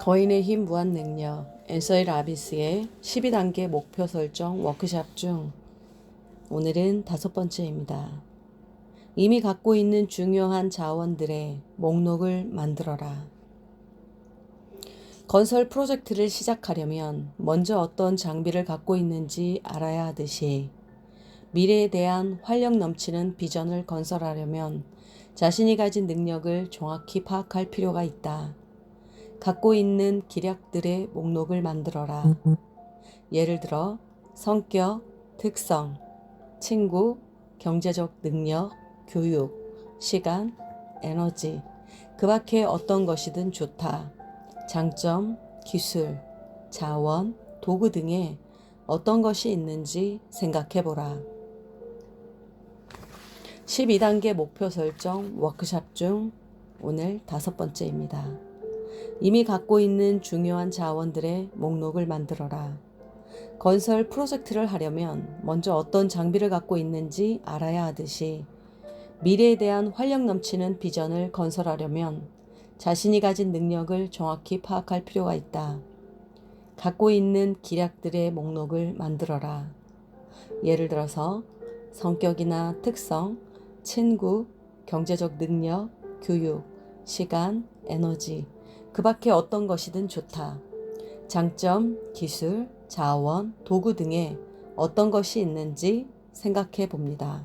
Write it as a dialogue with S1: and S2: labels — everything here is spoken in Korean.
S1: 거인의 힘 무한 능력 엔서일 아비스의 12단계 목표 설정 워크샵 중 오늘은 다섯 번째입니다. 이미 갖고 있는 중요한 자원들의 목록을 만들어라. 건설 프로젝트를 시작하려면 먼저 어떤 장비를 갖고 있는지 알아야 하듯이 미래에 대한 활력 넘치는 비전을 건설하려면 자신이 가진 능력을 정확히 파악할 필요가 있다. 갖고 있는 기략들의 목록을 만들어라. 예를 들어 성격, 특성, 친구, 경제적 능력, 교육, 시간, 에너지, 그 밖에 어떤 것이든 좋다. 장점, 기술, 자원, 도구 등에 어떤 것이 있는지 생각해 보라. 12단계 목표 설정 워크샵 중 오늘 다섯 번째입니다. 이미 갖고 있는 중요한 자원들의 목록을 만들어라. 건설 프로젝트를 하려면 먼저 어떤 장비를 갖고 있는지 알아야 하듯이 미래에 대한 활력 넘치는 비전을 건설하려면 자신이 가진 능력을 정확히 파악할 필요가 있다. 갖고 있는 기략들의 목록을 만들어라. 예를 들어서 성격이나 특성, 친구, 경제적 능력, 교육, 시간, 에너지, 그 밖에 어떤 것이든 좋다. 장점, 기술, 자원, 도구 등에 어떤 것이 있는지 생각해 봅니다.